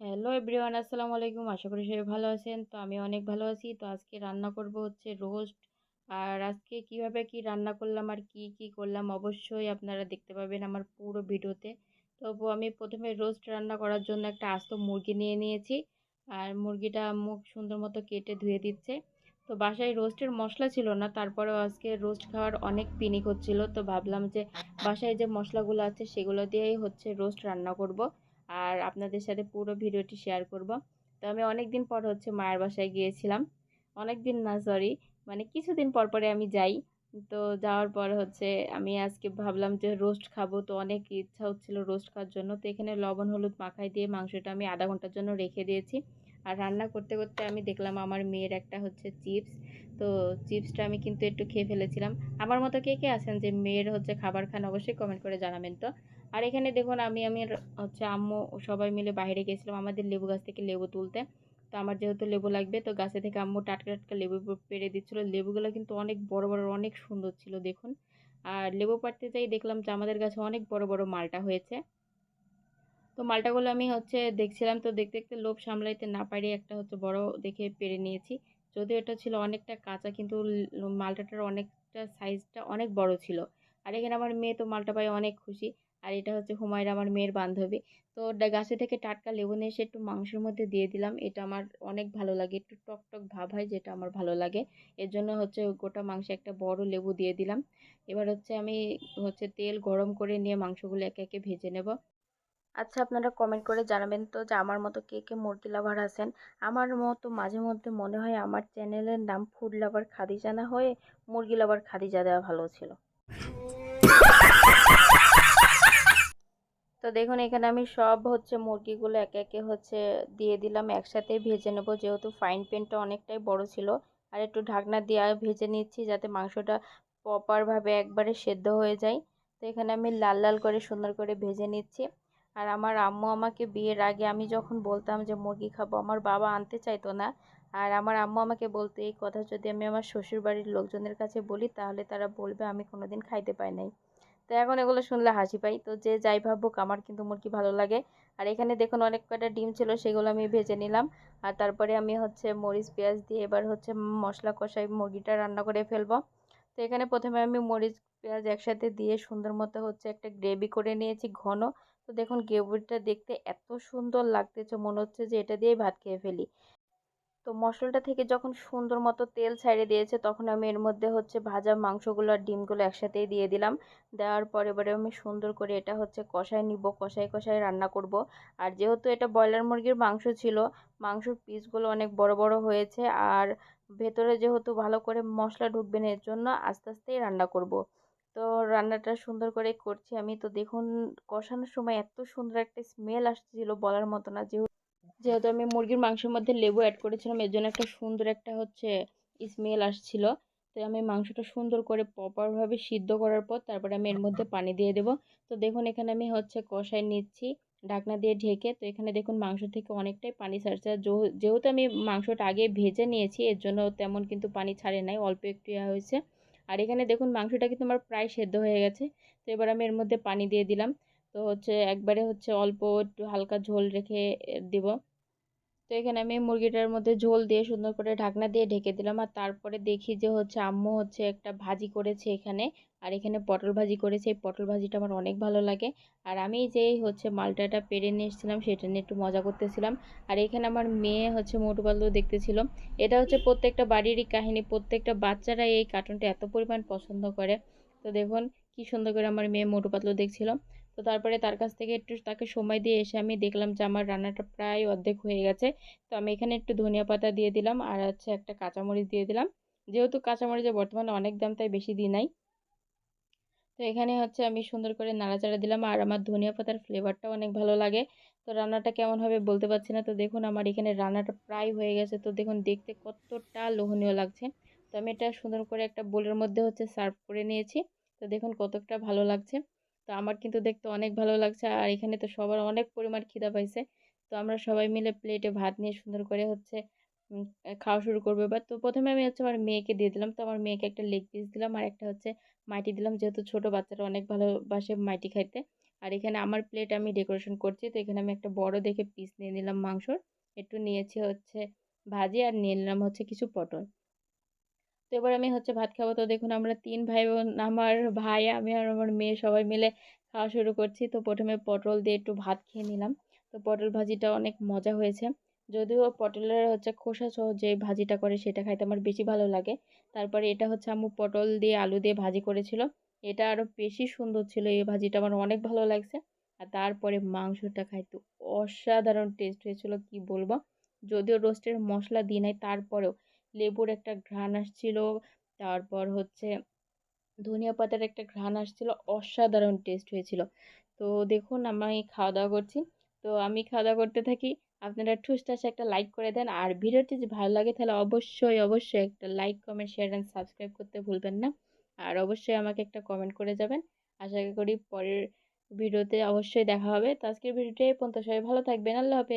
Hello everyone, আসসালামু আলাইকুম। আশা করি সবাই ভালো আছেন। তো আমি অনেক ভালো আছি। তো আজকে রান্না করব হচ্ছে রোস্ট। আর আজকে কীভাবে কি রান্না করলাম আর কি কি করলাম অবশ্যই আপনারা দেখতে পাবেন আমার পুরো ভিডিওতে। তবু আমি প্রথমে রোস্ট রান্না করার জন্য একটা আস্ত মুরগি নিয়ে নিয়েছি। আর মুরগিটা মুখ সুন্দর মতো কেটে ধুয়ে দিচ্ছে। তো বাসায় রোস্টের মশলা ছিল না, তারপরেও আজকে রোস্ট খাওয়ার অনেক পিনিক হচ্ছিল। তো ভাবলাম যে বাসায় যে মশলাগুলো আছে সেগুলো দিয়েই হচ্ছে রোস্ট রান্না করব। আর আপনাদের সাথে পুরো ভিডিওটি শেয়ার করব। তো আমি অনেক দিন পর হচ্ছে মায়ের বাসায় গিয়েছিলাম। অনেক দিন না সরি মানে কিছুদিন পর পরে আমি যাই। তো যাওয়ার পর হচ্ছে আমি আজকে ভাবলাম যে রোস্ট খাব। তো অনেক ইচ্ছা হচ্ছিল রোস্ট খাওয়ার জন্য। তো এখানে লবণ, হলুদ মাখাই দিয়ে মাংসটা আমি আধা ঘণ্টার জন্য রেখে দিয়েছি। আর রান্না করতে করতে আমি দেখলাম আমার মেয়ের একটা হচ্ছে চিপস। তো চিপসটা আমি কিন্তু একটু খেয়ে ফেলেছিলাম। আমার মতো কে কে আছেন যে মেয়ের হচ্ছে খাবার খান অবশ্যই কমেন্ট করে জানাবেন তো। আর এখানে দেখুন আমি আমি হচ্ছে আম্মু সবাই মিলে বাইরে গেছিলাম আমাদের লেবু গাছ থেকে লেবু তুলতে। তো আমার যেহেতু লেবু লাগবে, তো গাছে থেকে আম্মু টাটকা টাটকা লেবু পেড়ে দিচ্ছিল। লেবুগুলো কিন্তু অনেক বড় বড়, অনেক সুন্দর ছিল দেখুন। আর লেবু পাড়তে যাই দেখলাম যে আমাদের গাছে অনেক বড় বড় মালটা হয়েছে। তো মালটাগুলো আমি হচ্ছে দেখছিলাম তো দেখতে দেখতে লোভ সামলাইতে না পারি একটা হচ্ছে বড় দেখে পেরে নিয়েছি। যদিও এটা ছিল অনেকটা কাঁচা কিন্তু মালটাটার অনেকটা সাইজটা অনেক বড় ছিল। আর এখানে আমার মেয়ে তো মালটা পাই অনেক খুশি। আর এটা হচ্ছে হুমায়রা আমার মেয়ের বান্ধবী। তো গাছে থেকে টাটকা লেবু নিয়ে এসে একটু মাংসের মধ্যে দিয়ে দিলাম। এটা আমার অনেক ভালো লাগে। একটু টক টক ভাব হয় যেটা আমার ভালো লাগে। এর জন্য হচ্ছে গোটা মাংসে একটা বড় লেবু দিয়ে দিলাম। এবার হচ্ছে আমি হচ্ছে তেল গরম করে নিয়ে মাংসগুলো একে একে ভেজে নেব। আচ্ছা আপনারা কমেন্ট করে জানাবেন তো যে আমার মতো কে কে মুরগি লাভার আছেন? আমার মতো মাঝে মধ্যে মনে হয় আমার চ্যানেলের নাম ফুড লাভার খাদিজা না হয়ে মুরগি লাভার খাদিজা দেওয়া ভালো ছিল। তো দেখুন, এখানে আমি সব হচ্ছে মুরগিগুলো একে একে হচ্ছে দিয়ে দিলাম, একসাথে ভেজে নেব যেহেতু ফাইন পেনটা অনেকটাই বড় ছিল। আর একটু ঢাকনা দিয়ে ভেজে নিচ্ছি যাতে মাংসটা প্রপারভাবে একবারে সেদ্ধ হয়ে যায়। তো এখানে আমি লাল লাল করে সুন্দর করে ভেজে নিচ্ছি। আর আমার আম্মু আমাকে বিয়ের আগে আমি যখন বলতাম যে মুরগি খাব, আমার বাবা আনতে চাইতো না। আর আমার আম্মু আমাকে বলতো, এই কথা যদি আমি আমার শ্বশুর বাড়ির লোকজনের কাছে বলি, তাহলে তারা বলবে আমি কোনোদিন খাইতে পাই নাই। তো এখন এগুলো শুনলে হাসি পাই। তো যে যাই ভাবুক, আমার কিন্তু মুরগি ভালো লাগে। আর এখানে দেখুন অনেক কয়টা ডিম ছিল, সেগুলো আমি ভেজে নিলাম। আর তারপরে আমি হচ্ছে মরিচ, পেঁয়াজ দিয়ে এবার হচ্ছে মশলা কষাই মুরগিটা রান্না করে ফেলব। তো এখানে প্রথমে আমি মরিচ, পেঁয়াজ একসাথে দিয়ে সুন্দর মতো হচ্ছে একটা গ্রেভি করে নিয়েছি ঘন। তো দেখুন গ্রেভিটা দেখতে এত সুন্দর লাগতেছে, মনে হচ্ছে যে এটা দিয়েই ভাত খেয়ে ফেলি। তো মশলাটা থেকে যখন সুন্দর মতো তেল ছাড়িয়ে দিয়েছে, তখন আমি এর মধ্যে হচ্ছে ভাজা মাংসগুলো আর ডিমগুলো একসাথেই দিয়ে দিলাম। দেওয়ার পর এবারে আমি সুন্দর করে এটা হচ্ছে কষায় নিব কষাই কষাই রান্না করব। আর যেহেতু এটা ব্রয়লার মুরগির মাংস ছিল, মাংসর পিসগুলো অনেক বড় বড় হয়েছে। আর ভেতরে যেহেতু ভালো করে মশলা ঢুকবে না, এর জন্য আস্তে, আস্তেই রান্না করব। তো রান্নাটা সুন্দর করে করছি আমি। তো দেখুন, কষানোর সময় এত সুন্দর একটা স্মেল আসছিল বলার মতো না। যেহেতু যেহেতু আমি মুরগির মাংসের মধ্যে লেবু অ্যাড করেছিলাম, এর জন্য একটা সুন্দর একটা হচ্ছে স্মেল আসছিল। তো আমি মাংসটা সুন্দর করে প্রপারভাবে সিদ্ধ করার পর তারপরে আমি এর মধ্যে পানি দিয়ে দেবো। তো দেখুন, এখানে আমি হচ্ছে কষাই নিচ্ছি, ঢাকনা দিয়ে ঢেকে। তো এখানে দেখুন, মাংস থেকে অনেকটাই পানি ছাড়ছে। যেহেতু আমি মাংসটা আগে ভেজে নিয়েছি, এর জন্য তেমন কিন্তু পানি ছাড়ে নাই, অল্প একটু ইয়া হয়েছে। আর এখানে দেখুন মাংসটা কিন্তু আমার প্রায় সেদ্ধ হয়ে গেছে। তো এবার আমি এর মধ্যে পানি দিয়ে দিলাম। তো হচ্ছে একবারে হচ্ছে অল্প একটু হালকা ঝোল রেখে দেব। তো এখানে আমি মুরগিটার মধ্যে ঝোল দিয়ে সুন্দর করে ঢাকনা দিয়ে ঢেকে দিলাম। আর তারপরে দেখি যে হচ্ছে আম্মু হচ্ছে একটা ভাজি করেছে এখানে। আর এখানে পটল ভাজি করেছে। এই পটল ভাজিটা আমার অনেক ভালো লাগে। আর আমি যেই হচ্ছে মালটাটা পেরে নিয়ে এসেছিলাম, সেটা নিয়ে একটু মজা করতেছিলাম। আর এখানে আমার মেয়ে হচ্ছে মোটু পাতলু দেখতেছিল। এটা হচ্ছে প্রত্যেকটা বাড়িরই কাহিনী। প্রত্যেকটা বাচ্চারা এই কার্টুনটা এত পরিমাণ পছন্দ করে। তো দেখুন, কি সুন্দর করে আমার মেয়ে মোটু পাতলু দেখছিল। তো তারপরে তার কাছ থেকে একটু তাকে সময় দিয়ে এসে আমি দেখলাম যে আমার রান্নাটা প্রায় অর্ধেক হয়ে গেছে। তো আমি এখানে একটু ধনিয়া পাতা দিয়ে দিলাম আর হচ্ছে একটা কাঁচামরিচ দিয়ে দিলাম। যেহেতু কাঁচামরিচের বর্তমানে অনেক দাম তাই বেশি দিই নাই। তো এখানে হচ্ছে আমি সুন্দর করে নাড়াচাড়া দিলাম আর আমার ধনিয়া পাতার ফ্লেভারটাও অনেক ভালো লাগে। তো রান্নাটা কেমন হবে বলতে পারছি না। তো দেখুন আমার এখানে রান্নাটা প্রায় হয়ে গেছে। তো দেখুন দেখতে কতটা লোভনীয় লাগছে। তো আমি এটা সুন্দর করে একটা বোলের মধ্যে হচ্ছে সার্ভ করে নিয়েছি। তো দেখুন কতটা ভালো লাগছে। তো আমার কিন্তু দেখতে অনেক ভালো লাগছে। আর এখানে তো সবার অনেক পরিমাণ খিদা পাইছে। তো আমরা সবাই মিলে প্লেটে ভাত নিয়ে সুন্দর করে হচ্ছে খাওয়া শুরু করব। এবার তো প্রথমে আমি হচ্ছে আমার মেয়েকে দিয়ে দিলাম। তো আমার মেয়েকে একটা লেগ পিস দিলাম আর একটা হচ্ছে মাটি দিলাম। যেহেতু ছোটো বাচ্চারা অনেক ভালোবাসে মাটি খাইতে। আর এখানে আমার প্লেট আমি ডেকোরেশন করছি। তো এখানে আমি একটা বড় দেখে পিস নিয়ে নিলাম মাংসর। একটু নিয়েছি হচ্ছে ভাজি আর নিয়ে নিলাম হচ্ছে কিছু পটল। তো এবার আমি হচ্ছে ভাত খাব। তো দেখুন আমরা তিন ভাই বোন আমার ভাই, আমি আর আমার মেয়ে সবাই মিলে খাওয়া শুরু করছি। তো প্রথমে পটল দিয়ে একটু ভাত খেয়ে নিলাম। তো পটল ভাজিটা অনেক মজা হয়েছে। যদিও পটলের হচ্ছে খোসা সহ যে ভাজিটা করে সেটা খাইতে আমার বেশি ভালো লাগে। তারপরে এটা হচ্ছে আম্মু পটল দিয়ে আলু দিয়ে ভাজি করেছিল। এটা আরও বেশি সুন্দর ছিল। এই ভাজিটা আমার অনেক ভালো লাগছে। আর তারপরে মাংসটা খাইতে অসাধারণ টেস্ট হয়েছিল, কি বলব? যদিও রোস্টের মশলা দিই নাই, তারপরেও লেবুর একটা ঘ্রাণ আসছিল, তারপর হচ্ছে ধনিয়া পাতার একটা ঘ্রাণ আসছিল, অসাধারণ টেস্ট হয়েছিল। তো দেখুন, আমি খাওয়া দাওয়া করছি। তো আমি খাওয়া দাওয়া করতে থাকি। আপনারা ঠুসঠাস একটা লাইক করে দেন। আর ভিডিওটি যদি ভালো লাগে, তাহলে অবশ্যই অবশ্যই একটা like comment share and subscribe করতে ভুলবেন না। আর অবশ্যই আমাকে একটা কমেন্ট করে যাবেন। আশা করি পরের ভিডিওতে অবশ্যই দেখা হবে। তো আজকের ভিডিওটি এই সবাই ভালো থাকবেন। আল্লাহ হাফেজ।